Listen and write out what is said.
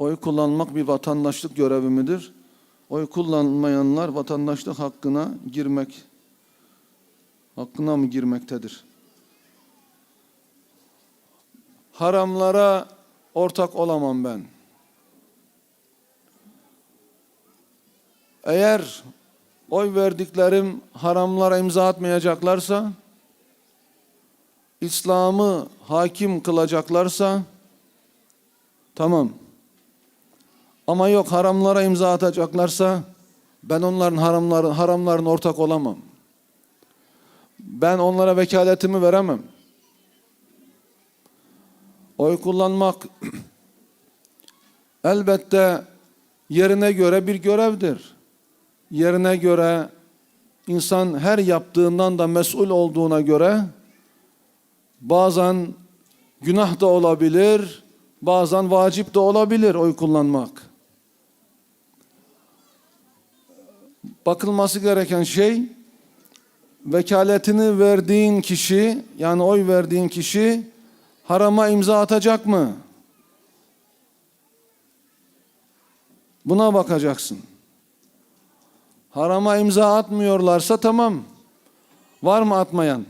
Oy kullanmak bir vatandaşlık görevi midir? Oy kullanmayanlar vatandaşlık hakkına girmek hakkına mı girmektedir? Haramlara ortak olamam ben. Eğer oy verdiklerim haramlara imza atmayacaklarsa, İslam'ı hakim kılacaklarsa, tamam. Ama yok haramlara imza atacaklarsa, ben onların haramları, haramların ortak olamam. Ben onlara vekaletimi veremem. Oy kullanmak elbette yerine göre bir görevdir. Yerine göre insan her yaptığından da mesul olduğuna göre bazen günah da olabilir, bazen vacip de olabilir oy kullanmak. Bakılması gereken şey vekaletini verdiğin kişi yani oy verdiğin kişi harama imza atacak mı? Buna bakacaksın. Harama imza atmıyorlarsa tamam. Var mı atmayan?